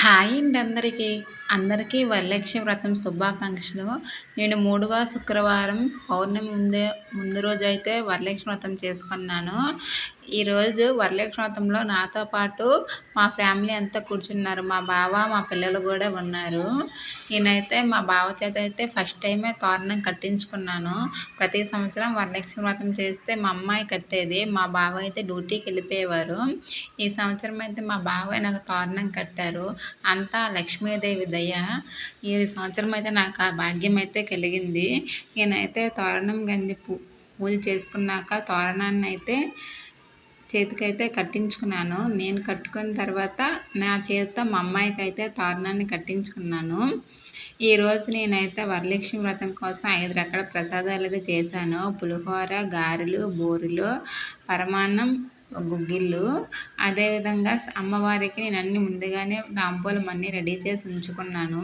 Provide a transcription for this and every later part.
Hi అండి అందరికీ. అందరికీ వరలక్ష్మి వ్రతం శుభాకాంక్షలు. నేను మూడవ శుక్రవారం పౌర్ణమి ముందే ముందు రోజు అయితే వరలక్ష్మి వ్రతం చేసుకున్నాను. ఈరోజు వరలక్ష్మి వ్రతంలో నాతో పాటు మా ఫ్యామిలీ అంతా కూర్చున్నారు. మా బావ మా పిల్లలు కూడా ఉన్నారు. నేనైతే మా బావ చేత అయితే ఫస్ట్ టైమే తోరణం కట్టించుకున్నాను. ప్రతి సంవత్సరం వరలక్ష్మి వ్రతం చేస్తే మా అమ్మాయి కట్టేది మా బావ అయితే డ్యూటీకి వెళ్ళిపోయేవారు. ఈ సంవత్సరం అయితే మా బావ నాకు తోరణం కట్టారు. అంతా లక్ష్మీదేవి దయ ఈ సంవత్సరం అయితే నాకు ఆ భాగ్యం అయితే కలిగింది. నేనైతే తోరణం గంది పూ పూజ చేసుకున్నాక తోరణాన్ని అయితే చేతికైతే కట్టించుకున్నాను. నేను కట్టుకున్న తర్వాత నా చేతితో మా అమ్మాయికి అయితే తోరణాన్ని కట్టించుకున్నాను. ఈరోజు నేనైతే వరలక్ష్మి వ్రతం కోసం ఐదు రకాల ప్రసాదాలు అయితే చేశాను. పులిహోర గారెలు బూరెలు పరమాన్నం గుగ్గిళ్ళు. అదేవిధంగా అమ్మవారికి నేను అన్ని ముందుగానే తాంబూలం అన్నీ రెడీ చేసి ఉంచుకున్నాను.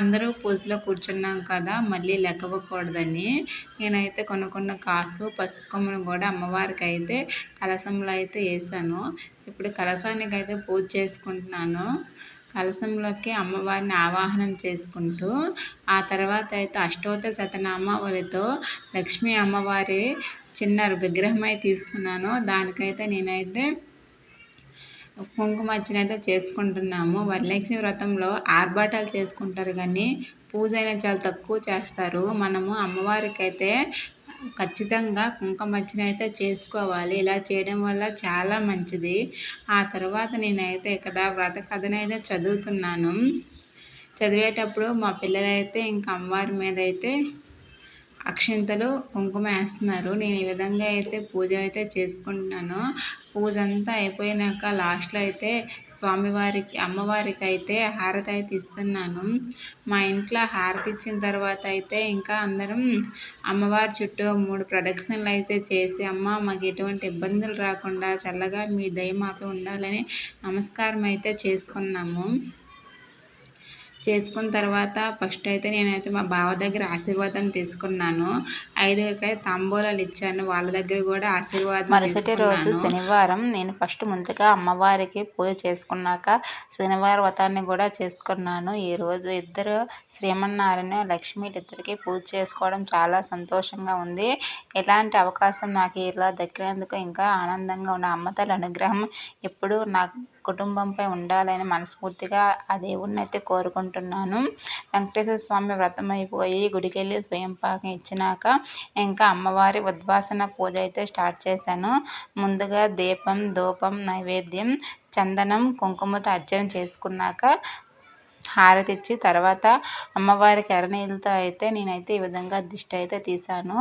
అందరూ పూజలో కూర్చున్నాం కదా మళ్ళీ లెక్కవకూడదని నేనైతే కొనుక్కున్న కాసు పసుపు కొమ్మను కూడా అమ్మవారికి అయితే కలసంలో అయితే వేసాను. ఇప్పుడు కలసానికి అయితే పూజ చేసుకుంటున్నాను. కలశంలోకి అమ్మవారిని ఆవాహనం చేసుకుంటూ ఆ తర్వాత అయితే అష్టోత్తర శతనామావళితో లక్ష్మీ అమ్మవారి చిన్న విగ్రహం అయితే తీసుకున్నాను. దానికైతే నేనైతే కుంకుమ అయితే చేసుకుంటున్నాము. వరలక్ష్మి వ్రతంలో ఆర్భాటాలు చేసుకుంటారు కానీ పూజ అయినా చాలా తక్కువ చేస్తారు. మనము అమ్మవారికి అయితే ఖచ్చితంగా కుంకుమార్చన అయితే చేసుకోవాలి. ఇలా చేయడం వల్ల చాలా మంచిది. ఆ తర్వాత నేనైతే ఇక్కడ వ్రత కథనైతే చదువుతున్నాను. చదివేటప్పుడు మా పిల్లలైతే ఇంకా అమ్మవారి మీద అయితే అక్షింతలు కుంకుమ వేస్తున్నారు. నేను ఈ విధంగా అయితే పూజ అయితే చేసుకుంటున్నాను. పూజ అంతా అయిపోయినాక లాస్ట్లో అయితే స్వామివారికి అమ్మవారికి అయితే హారతి అయితే ఇస్తున్నాను. మా ఇంట్లో హారతి ఇచ్చిన తర్వాత అయితే ఇంకా అందరం అమ్మవారి చుట్టూ మూడు ప్రదక్షిణలు అయితే చేసి అమ్మ మాకు ఎటువంటి ఇబ్బందులు రాకుండా చల్లగా మీ దయ ఉండాలని నమస్కారం అయితే చేసుకున్నాము. చేసుకున్న తర్వాత ఫస్ట్ అయితే నేనైతే మా బావ దగ్గర ఆశీర్వాదం తీసుకున్నాను. ఐదుగురికి తాంబూలాలు ఇచ్చాను. వాళ్ళ దగ్గర కూడా ఆశీర్వాదం మరుసటి రోజు శనివారం నేను ఫస్ట్ ముందుగా అమ్మవారికి పూజ చేసుకున్నాక శనివారం వ్రతాన్ని కూడా చేసుకున్నాను. ఈ రోజు ఇద్దరు శ్రీమన్నారాయణ లక్ష్మి ఇద్దరికి పూజ చేసుకోవడం చాలా సంతోషంగా ఉంది. ఎలాంటి అవకాశం నాకు ఇలా దక్కినందుకు ఇంకా ఆనందంగా ఉన్న అమ్మతల అనుగ్రహం ఎప్పుడు నాకు కుటుంబంపై ఉండాలని మనస్ఫూర్తిగా ఆ దేవుడిని అయితే కోరుకుంటున్నాను. వెంకటేశ్వర స్వామి వ్రతం అయిపోయి గుడికి వెళ్ళి స్వయం పాకం ఇచ్చినాక ఇంకా అమ్మవారి ఉద్వాసన పూజ అయితే స్టార్ట్ చేశాను. ముందుగా దీపం ధూపం నైవేద్యం చందనం కుంకుమతో అర్చన చేసుకున్నాక హారతి ఇచ్చి తర్వాత అమ్మవారికి ఎర్రనీళ్ళతో అయితే నేనైతే ఈ విధంగా దిష్టి అయితే తీసాను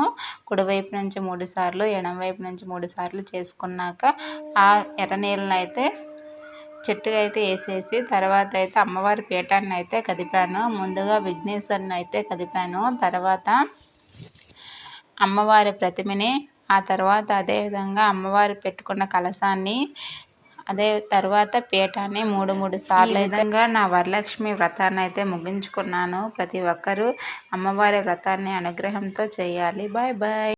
కుడివైపు నుంచి మూడు సార్లు ఎడం వైపు నుంచి మూడు సార్లు చేసుకున్నాక ఆ ఎర్రనీళ్ళని అయితే చెట్టుగా అయితే వేసేసి తర్వాత అయితే అమ్మవారి పీఠాన్ని అయితే కదిపాను. ముందుగా విఘ్నేశ్వరుని అయితే కదిపాను. తర్వాత అమ్మవారి ప్రతిమని ఆ తర్వాత అదేవిధంగా అమ్మవారి పెట్టుకున్న కలశాన్ని అదే తర్వాత పీఠాన్ని మూడు మూడు సార్లు విధంగా నా వరలక్ష్మి వ్రతాన్ని అయితే ముగించుకున్నాను. ప్రతి ఒక్కరూ అమ్మవారి వ్రతాన్ని అనుగ్రహంతో చేయాలి. Bye bye.